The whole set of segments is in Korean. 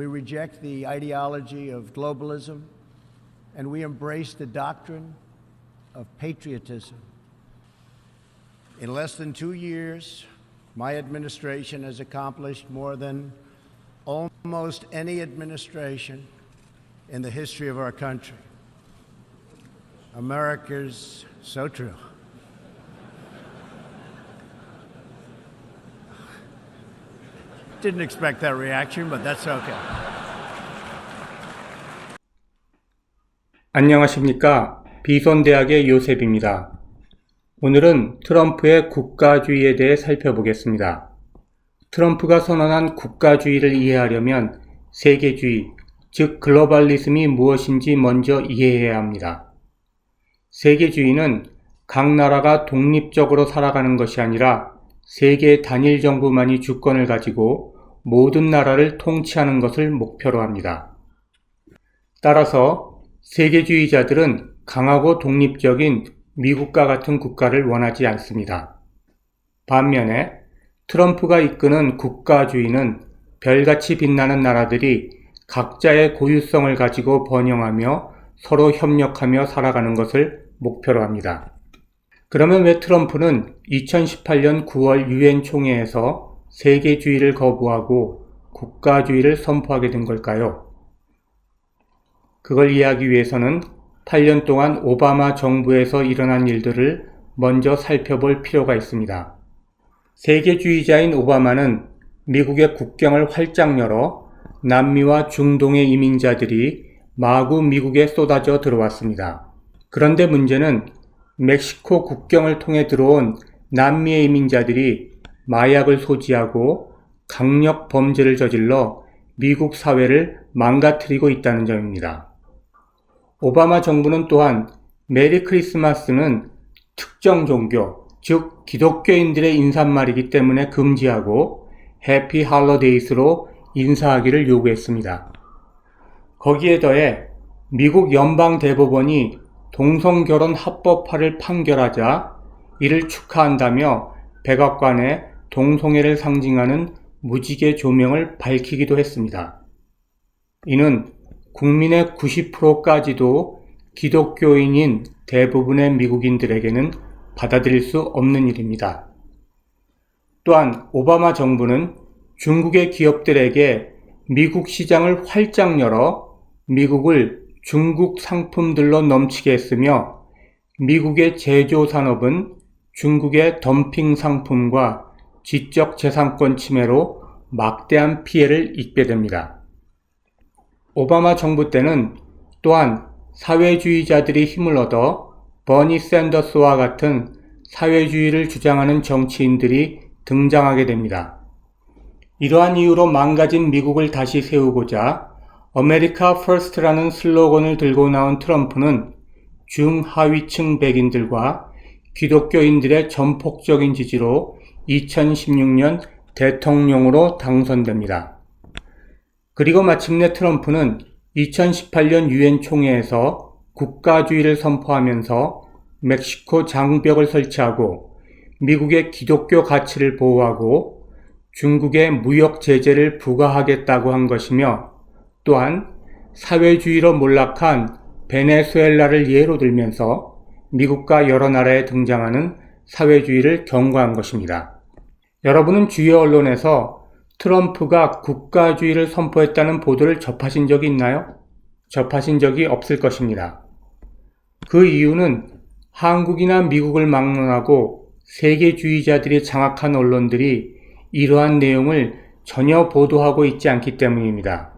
We reject the ideology of globalism and we embrace the doctrine of patriotism. In less than two years, my administration has accomplished more than almost any administration in the history of our country. America's so true. Didn't expect that reaction, but that's okay. 안녕하십니까. 비손대학의 요셉입니다. 오늘은 트럼프의 국가주의에 대해 살펴보겠습니다. 트럼프가 선언한 국가주의를 이해하려면 세계주의, 즉 글로벌리즘이 무엇인지 먼저 이해해야 합니다. 세계주의는 각 나라가 독립적으로 살아가는 것이 아니라 세계 단일 정부만이 주권을 가지고 모든 나라를 통치하는 것을 목표로 합니다. 따라서 세계주의자들은 강하고 독립적인 미국과 같은 국가를 원하지 않습니다. 반면에 트럼프가 이끄는 국가주의는 별같이 빛나는 나라들이 각자의 고유성을 가지고 번영하며 서로 협력하며 살아가는 것을 목표로 합니다. 그러면 왜 트럼프는 2018년 9월 유엔 총회에서 세계주의를 거부하고 국가주의를 선포하게 된 걸까요? 그걸 이해하기 위해서는 8년 동안 오바마 정부에서 일어난 일들을 먼저 살펴볼 필요가 있습니다. 세계주의자인 오바마는 미국의 국경을 활짝 열어 남미와 중동의 이민자들이 마구 미국에 쏟아져 들어왔습니다. 그런데 문제는 멕시코 국경을 통해 들어온 남미의 이민자들이 마약을 소지하고 강력 범죄를 저질러 미국 사회를 망가뜨리고 있다는 점입니다. 오바마 정부는 또한 메리 크리스마스는 특정 종교, 즉 기독교인들의 인사말이기 때문에 금지하고 해피 할로데이스로 인사하기를 요구했습니다. 거기에 더해 미국 연방 대법원이 동성결혼 합법화를 판결하자 이를 축하한다며 백악관에 동성애를 상징하는 무지개 조명을 밝히기도 했습니다. 이는 국민의 90%까지도 기독교인인 대부분의 미국인들에게는 받아들일 수 없는 일입니다. 또한 오바마 정부는 중국의 기업들에게 미국 시장을 활짝 열어 미국을 중국 상품들로 넘치게 했으며 미국의 제조 산업은 중국의 덤핑 상품과 지적 재산권 침해로 막대한 피해를 입게 됩니다. 오바마 정부 때는 또한 사회주의자들이 힘을 얻어 버니 샌더스와 같은 사회주의를 주장하는 정치인들이 등장하게 됩니다. 이러한 이유로 망가진 미국을 다시 세우고자 아메리카 퍼스트라는 슬로건을 들고 나온 트럼프는 중하위층 백인들과 기독교인들의 전폭적인 지지로 2016년 대통령으로 당선됩니다. 그리고 마침내 트럼프는 2018년 유엔 총회에서 국가주의를 선포하면서 멕시코 장벽을 설치하고 미국의 기독교 가치를 보호하고 중국의 무역 제재를 부과하겠다고 한 것이며 또한 사회주의로 몰락한 베네수엘라를 예로 들면서 미국과 여러 나라에 등장하는 사회주의를 경고한 것입니다. 여러분은 주요 언론에서 트럼프가 국가주의를 선포했다는 보도를 접하신 적이 있나요? 접하신 적이 없을 것입니다. 그 이유는 한국이나 미국을 막론하고 세계주의자들이 장악한 언론들이 이러한 내용을 전혀 보도하고 있지 않기 때문입니다.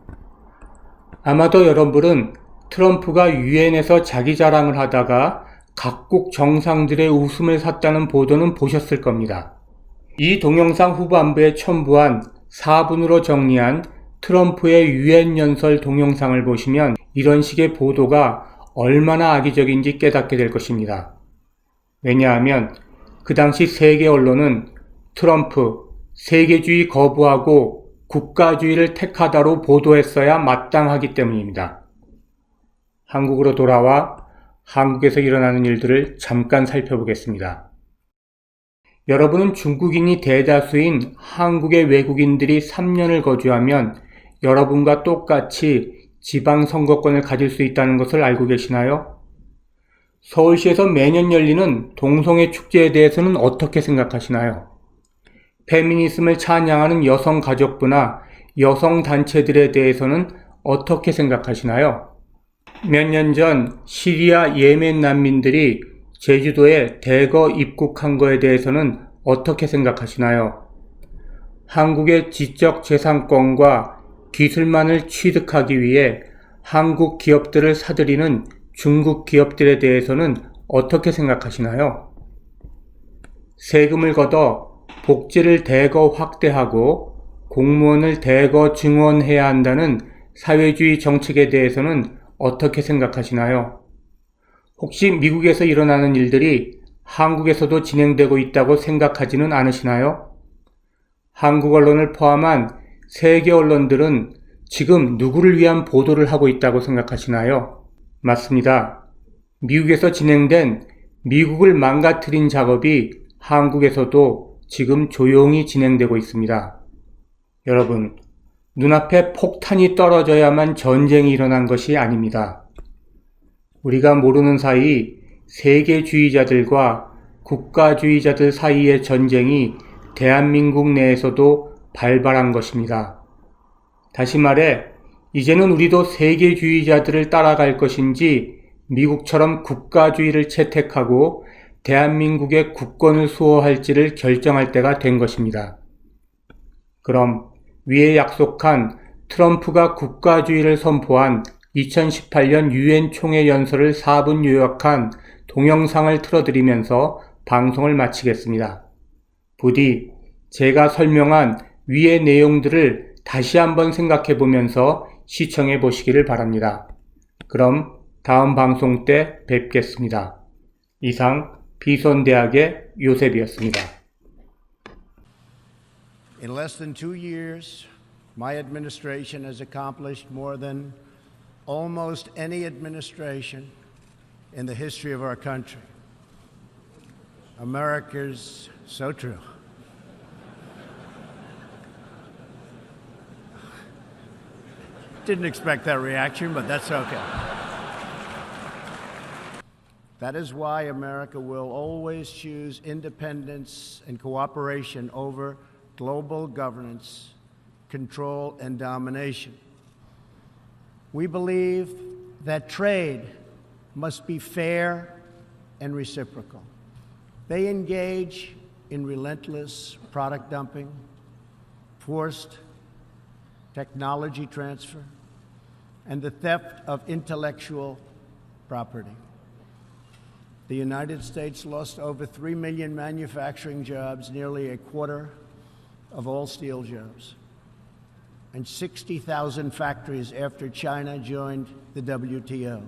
아마도 여러분은 트럼프가 유엔에서 자기 자랑을 하다가 각국 정상들의 웃음을 샀다는 보도는 보셨을 겁니다. 이 동영상 후반부에 첨부한 4분으로 정리한 트럼프의 유엔 연설 동영상을 보시면 이런 식의 보도가 얼마나 악의적인지 깨닫게 될 것입니다. 왜냐하면 그 당시 세계 언론은 트럼프 세계주의 거부하고 국가주의를 택하다로 보도했어야 마땅하기 때문입니다. 한국으로 돌아와 한국에서 일어나는 일들을 잠깐 살펴보겠습니다. 여러분은 중국인이 대다수인 한국의 외국인들이 3년을 거주하면 여러분과 똑같이 지방선거권을 가질 수 있다는 것을 알고 계시나요? 서울시에서 매년 열리는 동성애 축제에 대해서는 어떻게 생각하시나요? 페미니즘을 찬양하는 여성 가족부나 여성 단체들에 대해서는 어떻게 생각하시나요? 몇 년 전 시리아 예멘 난민들이 제주도에 대거 입국한 거에 대해서는 어떻게 생각하시나요? 한국의 지적 재산권과 기술만을 취득하기 위해 한국 기업들을 사들이는 중국 기업들에 대해서는 어떻게 생각하시나요? 세금을 걷어 복지를 대거 확대하고 공무원을 대거 증원해야 한다는 사회주의 정책에 대해서는 어떻게 생각하시나요? 혹시 미국에서 일어나는 일들이 한국에서도 진행되고 있다고 생각하지는 않으시나요? 한국 언론을 포함한 세계 언론들은 지금 누구를 위한 보도를 하고 있다고 생각하시나요? 맞습니다. 미국에서 진행된 미국을 망가뜨린 작업이 한국에서도 지금 조용히 진행되고 있습니다. 여러분, 눈앞에 폭탄이 떨어져야만 전쟁이 일어난 것이 아닙니다. 우리가 모르는 사이 세계주의자들과 국가주의자들 사이의 전쟁이 대한민국 내에서도 발발한 것입니다. 다시 말해, 이제는 우리도 세계주의자들을 따라갈 것인지 미국처럼 국가주의를 채택하고 대한민국의 국권을 수호할지를 결정할 때가 된 것입니다. 그럼 위에 약속한 트럼프가 국가주의를 선포한 2018년 유엔 총회 연설을 4분 요약한 동영상을 틀어드리면서 방송을 마치겠습니다. 부디 제가 설명한 위의 내용들을 다시 한번 생각해 보면서 시청해 보시기를 바랍니다. 그럼 다음 방송 때 뵙겠습니다. 이상 비손대학의 요셉이었습니다. In less than two years, my administration has accomplished more than almost any administration in the history of our country. America's so true. Didn't expect that reaction, but that's okay. That is why America will always choose independence and cooperation over global governance, control, and domination. We believe that trade must be fair and reciprocal. They engage in relentless product dumping, forced technology transfer, and the theft of intellectual property. The United States lost over 3 million manufacturing jobs, nearly a quarter of all steel jobs, and 60,000 factories after China joined the WTO.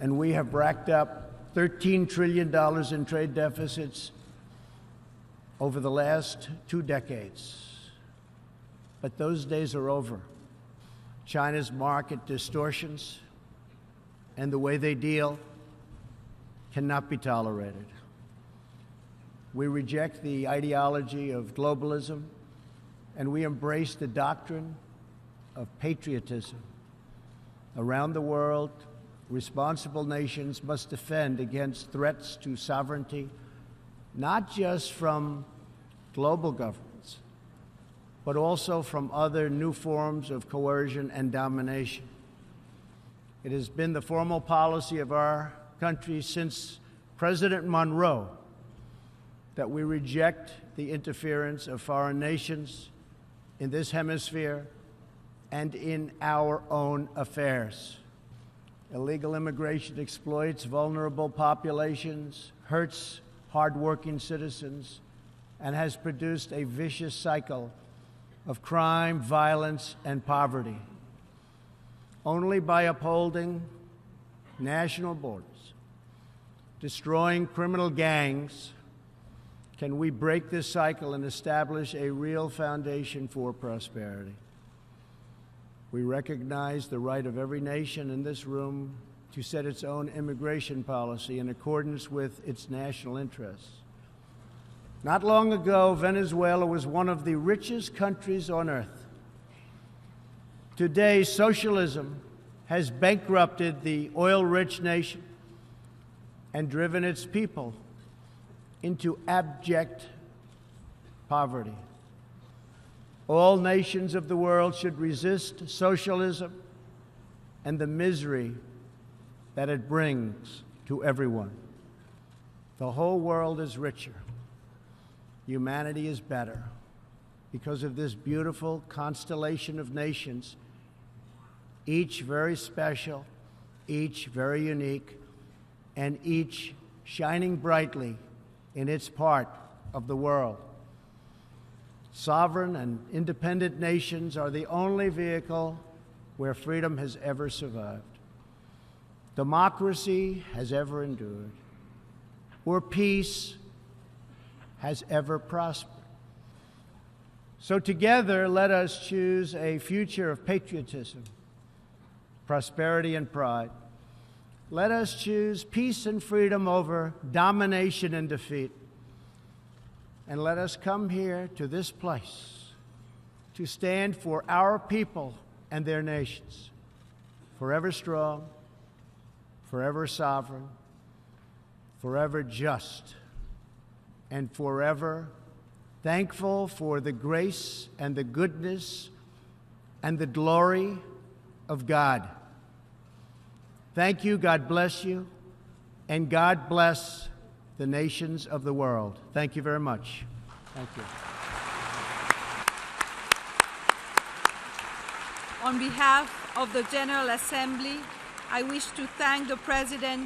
And we have racked up $13 trillion in trade deficits over the last two decades. But those days are over. China's market distortions and the way they deal cannot be tolerated. We reject the ideology of globalism and we embrace the doctrine of patriotism. Around the world, responsible nations must defend against threats to sovereignty, not just from global governments, but also from other new forms of coercion and domination. It has been the formal policy of our country since President Monroe that we reject the interference of foreign nations in this hemisphere and in our own affairs. Illegal immigration exploits vulnerable populations, hurts hardworking citizens, and has produced a vicious cycle of crime, violence, and poverty. Only by upholding national borders, destroying criminal gangs, can we break this cycle and establish a real foundation for prosperity? We recognize the right of every nation in this room to set its own immigration policy in accordance with its national interests. Not long ago, Venezuela was one of the richest countries on earth. Today, socialism has bankrupted the oil rich nation and driven its people into abject poverty. All nations of the world should resist socialism and the misery that it brings to everyone. The whole world is richer. Humanity is better because of this beautiful constellation of nations, each very special, each very unique, and each shining brightly in its part of the world. Sovereign and independent nations are the only vehicle where freedom has ever survived, democracy has ever endured, where peace has ever prospered. So, together, let us choose a future of patriotism, prosperity, and pride. Let us choose peace and freedom over domination and defeat. And let us come here to this place to stand for our people and their nations, forever strong, forever sovereign, forever just, and forever thankful for the grace and the goodness and the glory of God. Thank you, God bless you, and God bless the nations of the world. Thank you very much. Thank you. On behalf of the General Assembly, I wish to thank the President